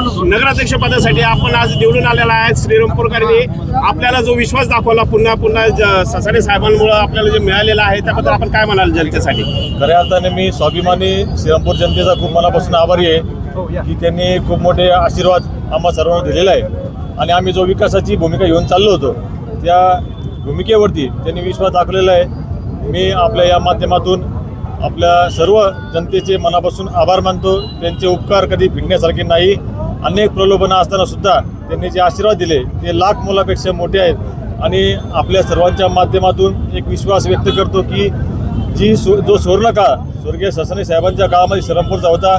नगराध्यक्ष पदासाठी आपण आज निवडून आलेला आहे श्रीरामपूरकरांनी आपल्याला जो विश्वास दाखवला पुन्हा पुन्हा ज- साहेबांमुळे आपल्याला जे मिळालेलं आहे त्याबद्दल आपण काय म्हणाल जनतेसाठी? खऱ्या अर्थाने मी स्वाभिमानी श्रीरामपूर जनतेचा खूप मनापासून आभारी आहे की त्यांनी खूप मोठे आशीर्वाद आम्हा सर्वांना दिलेला आहे. आणि आम्ही जो विकासाची भूमिका घेऊन चाललो होतो त्या भूमिकेवरती त्यांनी विश्वास दाखवलेला आहे. मी आपल्या या माध्यमातून आपल्या सर्व जनतेचे मनापासून आभार मानतो. त्यांचे उपकार कधी फिरण्यासारखे नाही. अनेक प्रलोभनं असताना सुद्धा त्यांनी जे आशीर्वाद दिले ते लाख मुलापेक्षा मोठे आहेत. आणि आपल्या सर्वांच्या माध्यमातून एक विश्वास व्यक्त करतो की जी सु जो सुवर्णकाळ स्वर्गीय ससने साहेबांच्या काळामध्ये श्रमपूरचा होता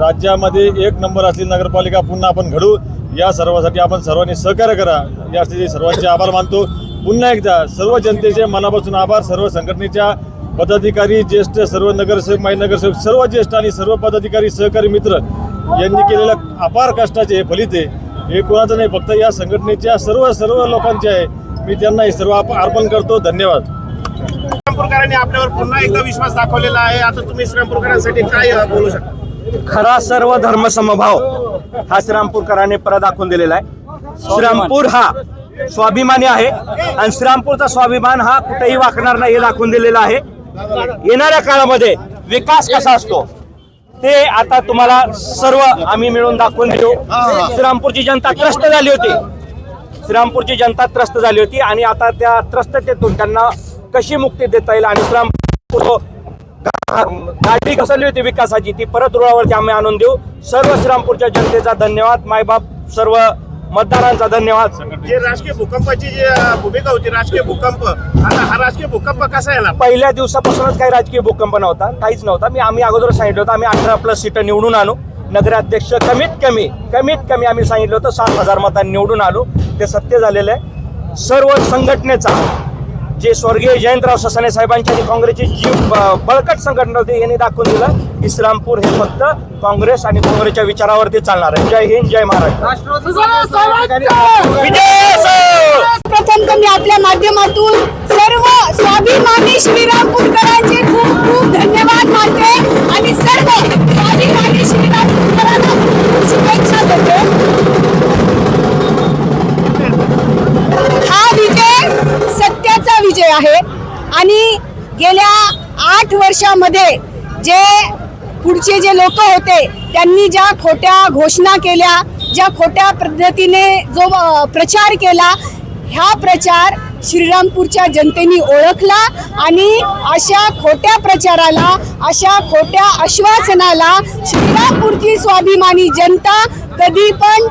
राज्यामध्ये एक नंबर असलेली नगरपालिका पुन्हा आपण घडू या सर्वासाठी आपण सर्वांनी सहकार्य करा. यासाठी सर्वांचे आभार मानतो. पुन्हा एकदा सर्व जनतेचे मनापासून आभार. सर्व संघटनेच्या पदाधिकारी ज्येष्ठ सर्व नगरसेवक माई नगरसेवक सर्व ज्येष्ठ आणि सर्व पदाधिकारी सहकारी मित्र यांनी केलेल्या अपार कष्टाचे हे फलित आहे. हे कोणाचं नाही फक्त या संघटनेच्या सर्व सर्व लोकांचे आहे. मी त्यांना हे सर्व अर्पण करतो. धन्यवाद. श्रीरामपूरकरांनी आपल्यावर पुन्हा एकदा विश्वास दाखवलेला आहे. आता तुम्ही श्रीरामपूरकरांसाठी काय बोलू शकता? खरा सर्व धर्म समभाव हा श्रीरामपूरकरांनी परत दाखवून दिलेला आहे. श्रीरामपूर हा स्वाभिमानी आहे आणि श्रीरामपूरचा स्वाभिमान हा कुठेही वाकणार नाही हे दाखवून दिलेला आहे. येणाऱ्या काळामध्ये विकास कसा असतो? ते आता तुम्हाला सर्व आम्ही मिळून दाखवून देऊ. श्रीरामपूरची जनता त्रस्त झाली होती. श्रीरामपूरची जनता त्रस्त झाली होती आणि आता त्या त्रस्ततेतून त्यांना कशी मुक्ती देता येईल आणि श्रीरामपूर गाडी घसरली होती विकासाची ती परत रुळावरती आम्ही आणून देऊ. सर्व श्रीरामपूरच्या जनतेचा धन्यवाद. मायबाप सर्व मतदारांचा धन्यवाद. जे राजकीय भूकंपाची जी भूमिका होती राजकीय भूकंप आता हा राजकीय भूकंप कसा येणार? पहिल्या दिवसापासूनच काही राजकीय भूकंप नव्हता काहीच नव्हता. मी आम्ही अगोदर सांगितलं होतं आम्ही अठरा प्लस सीटं निवडून आणू नगराध्यक्ष कमीत कमी कमीत कमी आम्ही सांगितलं होतं सात हजार मतांनी निवडून आलो. ते सत्य झालेलं आहे. सर्व संघटनेचा जे स्वर्गीय जयंतराव ससाने साहेबांची आणि काँग्रेसची जी ब- बळकट संघटना होती यांनी दाखवून दिलं इस्लामपूर हे फक्त काँग्रेस आणि काँग्रेसच्या विचारावरती चालणार आहे. जय हिंद जय महाराष्ट्र. विजय असो! प्रथम आपल्या माध्यमातून सर्व स्वाभिमानी श्रीरामपूरकरांचे आहे. आणि गेल्या आठ वर्षामध्ये जे पुढचे जे लोक होते त्यांनी ज्या खोट्या घोषणा केल्या ज्या खोट्या पद्धतीने जो प्रचार केला ह्या प्रचार श्रीरामपूरच्या जनतेने ओळखला आणि अशा खोट्या प्रचाराला अशा खोट्या आश्वासनाला श्रीरामपूरची स्वाभिमानी जनता कधी पण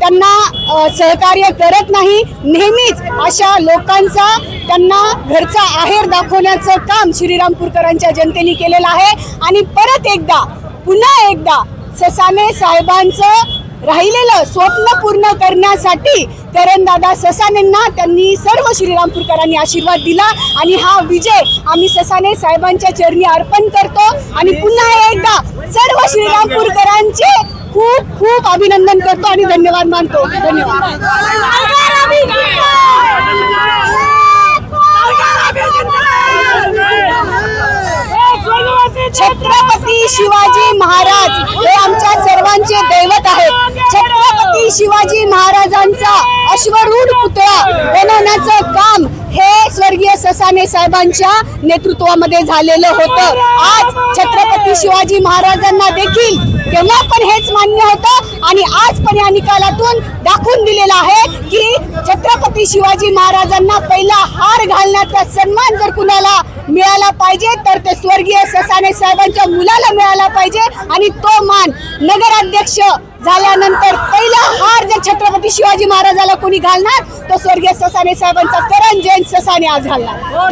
त्यांना सहकार्य करत नाही. नेहमीच अशा लोकांचा त्यांना घरचा आहेर दाखवण्याचं काम श्रीरामपूरकरांच्या जनतेने केलेलं आहे. आणि परत एकदा पुन्हा एकदा ससाने साहेबांचं राहिलेलं स्वप्न पूर्ण करण्यासाठी करणदादा ससानेंना त्यांनी सर्व श्रीरामपूरकरांनी आशीर्वाद दिला आणि हा विजय आम्ही ससाने साहेबांच्या चरणी अर्पण करतो आणि पुन्हा एकदा सर्व श्रीरामपूरकरांचे खूप खूप अभिनंदन करतो आणि धन्यवाद मानतो. धन्यवाद. छत्रपती शिवाजी महाराज हे आमच्या सर्वांचे दैवत आहेत. छत्रपती शिवाजी महाराजांचा अश्वरूढ पुतळा बनवण्याचं काम हे स्वर्गीय ससाने साहेबांच्या नेतृत्वामध्ये झालेलं होतं. आज छत्रपती शिवाजी महाराजांना देखील तेव्हा पण हेच मान्य होतं आणि आज पण या निकालातून दाखवून दिलेलं आहे की छत्रपती शिवाजी महाराजांना पहिला हार घालण्याचा सन्मान जर कुणाला मिळाला पाहिजे तर ते स्वर्गीय ससाने साहेबांच्या मुलाला मिळाला पाहिजे आणि तो मान नगराध्यक्ष झाल्यानंतर पहिला हार जर छत्रपती शिवाजी महाराजाला कोणी घालणार तो स्वर्गीय ससाने साहेबांचा करण जैन ससाने आज घालणार.